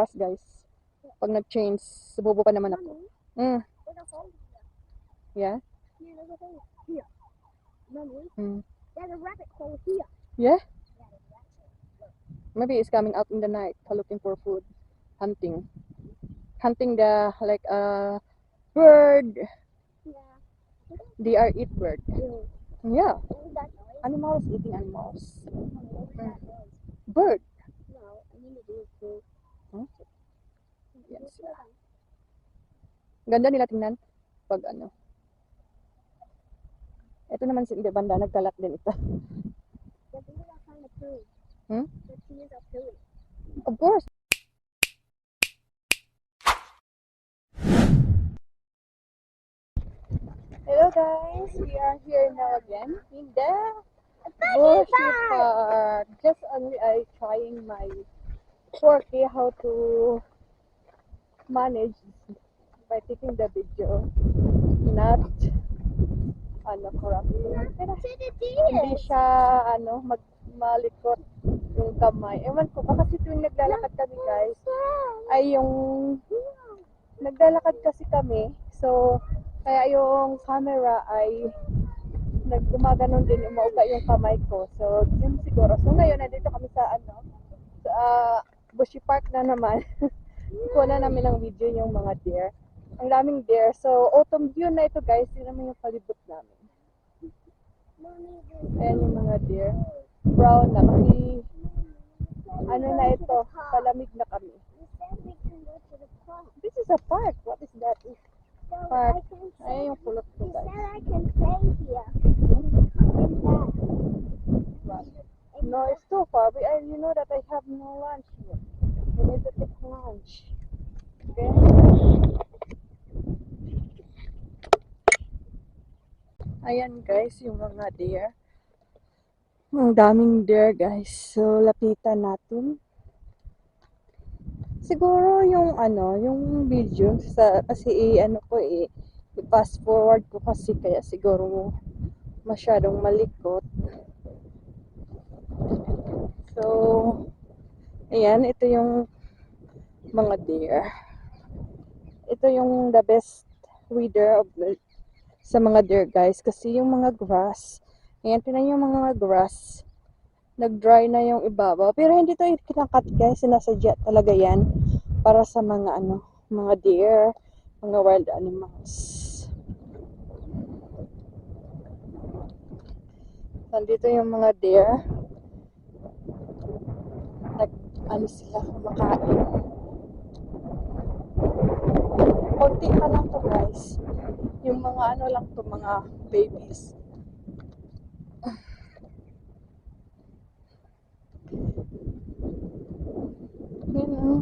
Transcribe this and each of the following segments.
oras guys. Pag nag-change, sububo pa naman ako. Mm, a yeah. a Mm. a. Yeah? A. Maybe it's coming out in the night looking for food. Hunting. Hunting the like uh bird. They are eat bird. Yeah. Animals eating animals. Noise? Bird. No, I do it too. Huh? Yan This sila. Ganda nila tingnan. Pag ano. Ito naman si hindi banda nagkalat din ito. Hmm? Of course. Hello guys, we are here now again in the Bushy Park. Just only I trying my quirky how to manage by taking the video, not ano corrupt. Pero hindi siya ano mag malikot yung kamay. Ewan ko ba kasi tuwing naglalakad kami guys ay yung naglalakad kasi kami. So kaya yung camera ay naggumaganon din umauga yung kamay ko. So yun siguro. So ngayon nandito kami sa ano sa ah, Bushy Park na naman. Kuha na namin ng video yung mga deer. Ang daming deer. So autumn view na ito guys. Yun naman yung palibot namin. Ayan yung mga deer. Brown na kasi ano na ito, palamig na kami. This is a park. What is that? So Park. I Ayan yung pulot ko guys. I. No, it's too far. We, I, you know that I have no lunch here. We need to take lunch. Okay? Ayan guys, yung mga deer. Ang daming deer guys. So, lapitan natin. Siguro yung ano, yung video sa kasi i- ano ko eh i-fast forward ko kasi kaya siguro masyadong malikot. So, ayan, ito yung mga deer. Ito yung the best breeder of the, sa mga deer guys kasi yung mga grass, ayan, tinan yung mga grass nag-dry na yung ibabaw. Pero hindi to kinakat guys, sinasadya talaga yan para sa mga ano, mga deer, mga wild animals. Nandito yung mga deer. Nag, ano sila, kumakain. Konti pa lang to guys. Yung mga ano lang to, mga babies. Yun oh.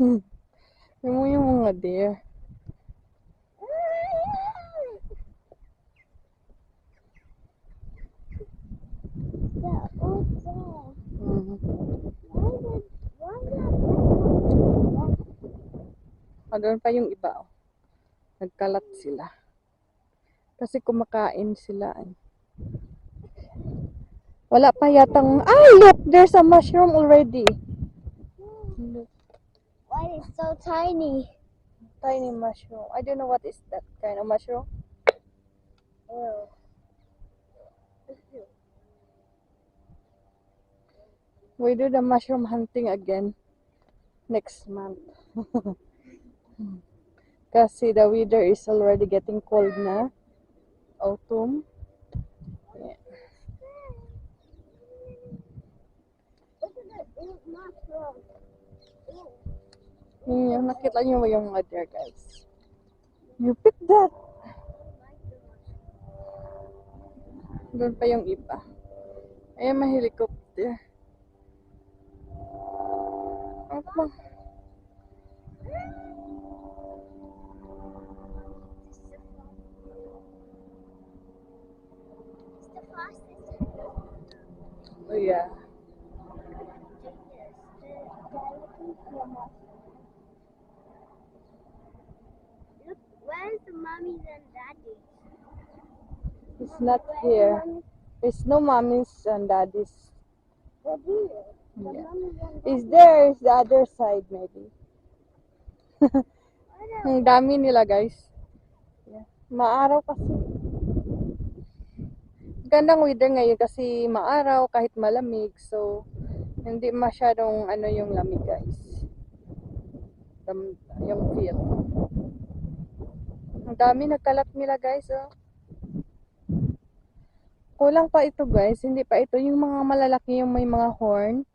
Hmm? Yung mo yung mga deer. Ah, doon pa yung iba, oh. Nagkalat sila. Kasi kumakain sila. eh. Wala pa yatang, ay look, there's a mushroom already. Look, Why is so tiny? tiny mushroom. I don't know what is that kind of mushroom. Ew. We do the mushroom hunting again next month. Kasi the weather is already getting cold na. Autumn. Yeah. Yun nakita niyo yung mga deer guys. You pick that. Doon pa yung iba. Ayan, may helicopter. Apa? It's the fastest. Oh yeah. He's not here. There's no mommies and daddies. Yeah. Is there is the other side maybe. Ang dami nila guys. Yeah. Maaraw kasi. Gandang weather ngayon kasi maaraw kahit malamig. So, hindi masyadong ano yung lamig guys. Yung feel. Ang dami nagkalat nila guys. Oh. Kulang pa ito guys. Hindi pa ito. Yung mga malalaki yung may mga horn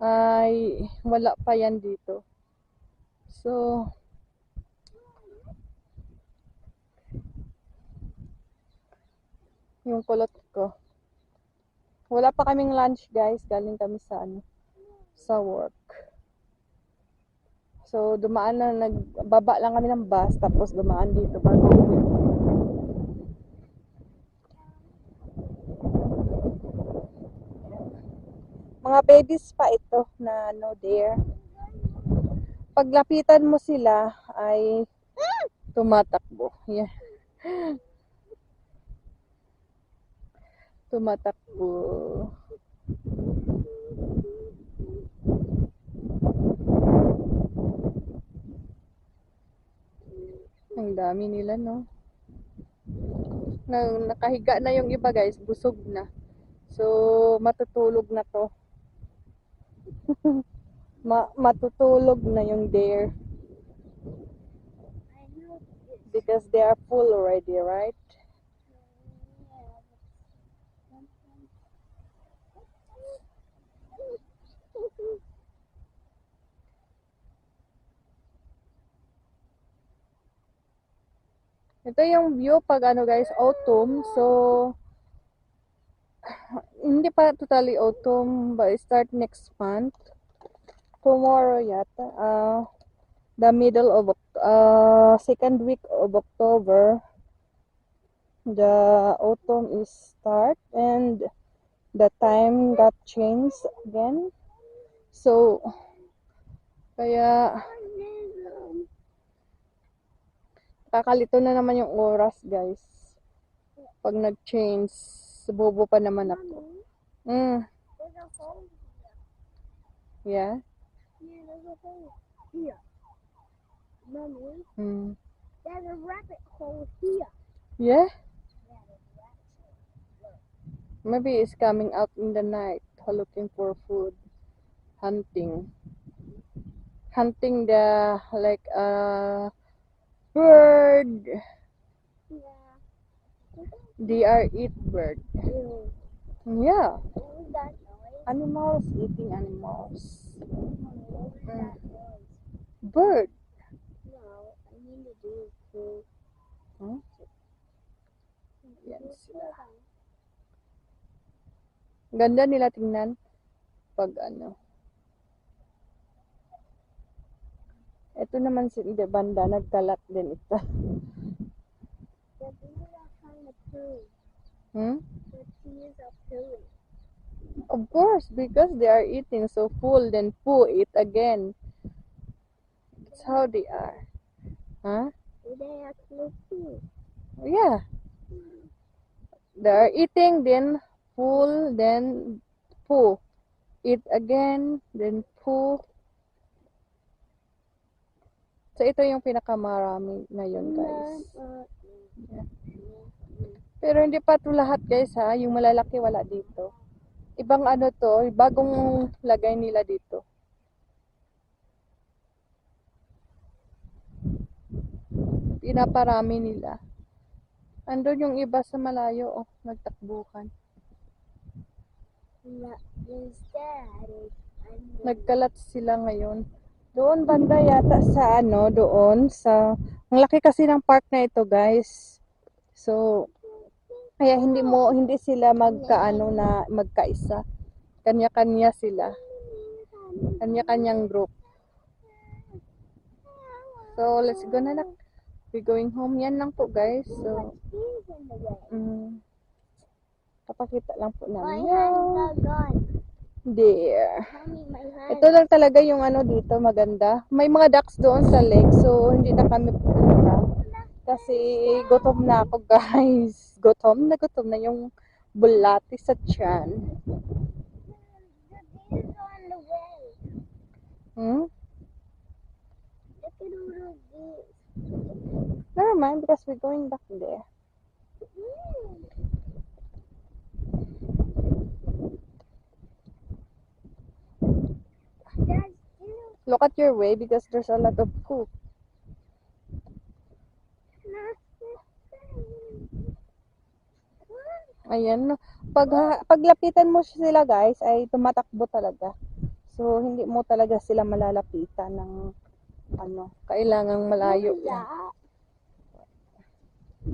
ay wala pa yan dito. So, yung kulot ko. Wala pa kaming lunch guys. Galing kami sa ano, sa work. So, dumaan na, nagbaba lang kami ng bus, tapos dumaan dito bago. Mga babies pa ito na no there. Paglapitan mo sila ay tumatakbo. Yeah. Tumatakbo. Ang dami nila, no? Na, nakahiga na yung iba, guys. Busog na. So, matutulog na to. Ma matutulog na yung deer. Because they are full already, right? Ito yung view pag ano guys, autumn. So, hindi pa totally autumn, but start next month. Tomorrow yata. Uh, the middle of uh, second week of October. The autumn is start and the time got changed again. So, kaya kakalito na naman yung oras, guys. Pag nag-change, bobo pa naman ako. Mm, yeah. here. Mommy, Mm. there's a rabbit hole here. Yeah? Maybe it's coming out in the night, looking for food, hunting, hunting the like uh bird. Yeah. They are eat bird. Ew. Yeah, that noise? animals eating animals. Mm. noise? Bird. No, I mean to do food. Huh? Yan sila. Ganda nila tingnan pag ano. Ito naman si de banda nagkalat din ito. Are. Hmm? Are. Of course, because they are eating so full, then poo eat again. That's how they are. Huh? They actually poo. Yeah. They are eating, then full, then poo. Eat again, then poo. So, ito yung pinakamarami ngayon, guys. Pero hindi pa to lahat, guys, ha? Yung malalaki, wala dito. Ibang ano to, bagong lagay nila dito. Pinaparami nila. Andun yung iba sa malayo, oh, instead. I'm Nagkalat sila ngayon. Doon banda yata sa ano, doon sa ang laki kasi ng park na ito, guys. So kaya hindi mo hindi sila magkaano na magkaisa. Kanya-kanya sila. Kanya-kanyang group. So let's go na nak. We going home yan lang po, guys. So mm, papakita lang po namin. gone. There. Ito lang talaga yung ano dito maganda. May mga ducks doon sa lake so hindi na kami pupunta. Kasi gutom na ako guys. gutom na gutom na yung bulati sa tiyan. Hmm? Never mind, because we're going back there. Mm. That's you Look at your way because there's a lot of cook. Ayan. Pag, paglapitan mo sila guys, ay tumatakbo talaga. So, hindi mo talaga sila malalapitan ng ano, kailangang malayo. What was that?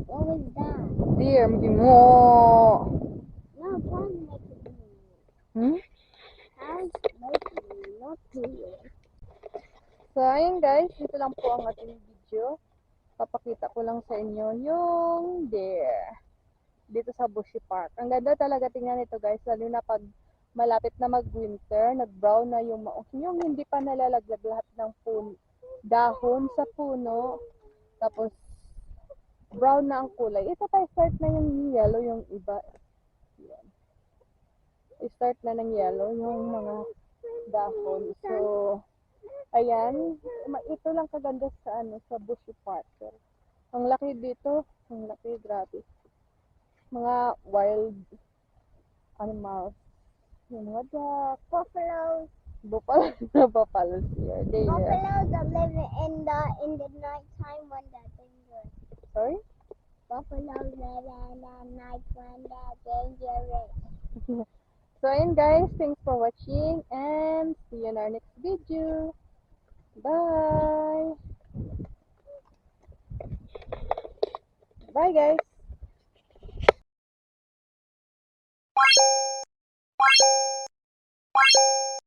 What was that? Dear, hindi mo. No, trying to make it clear. Hmm? How's making it not clear? So, ayun guys, dito lang po ang ating video. Papakita ko lang sa inyo yung there. Dito sa Bushy Park. Ang ganda talaga tingnan ito guys, lalo na pag malapit na mag-winter, nag-brown na yung maong. Yung hindi pa nalalaglag lahat ng puno, dahon sa puno. Tapos, brown na ang kulay. Ito tayo start na yung yellow, yung iba. Yan. I-start na ng yellow yung mga dahon. So, Ayan, ito lang kaganda sa ano sa Bushy Park. Ang laki dito, ang laki, grabe. Mga wild animals. Yun, what the Buffaloes. buffalo na buffaloes here. They, Buffaloes are living in the in the nighttime when they're dangerous. sorry? Buffaloes live in the night when they're dangerous. So, ayun guys, thanks for watching and see you in our next video. Bye. Bye, guys. Bye.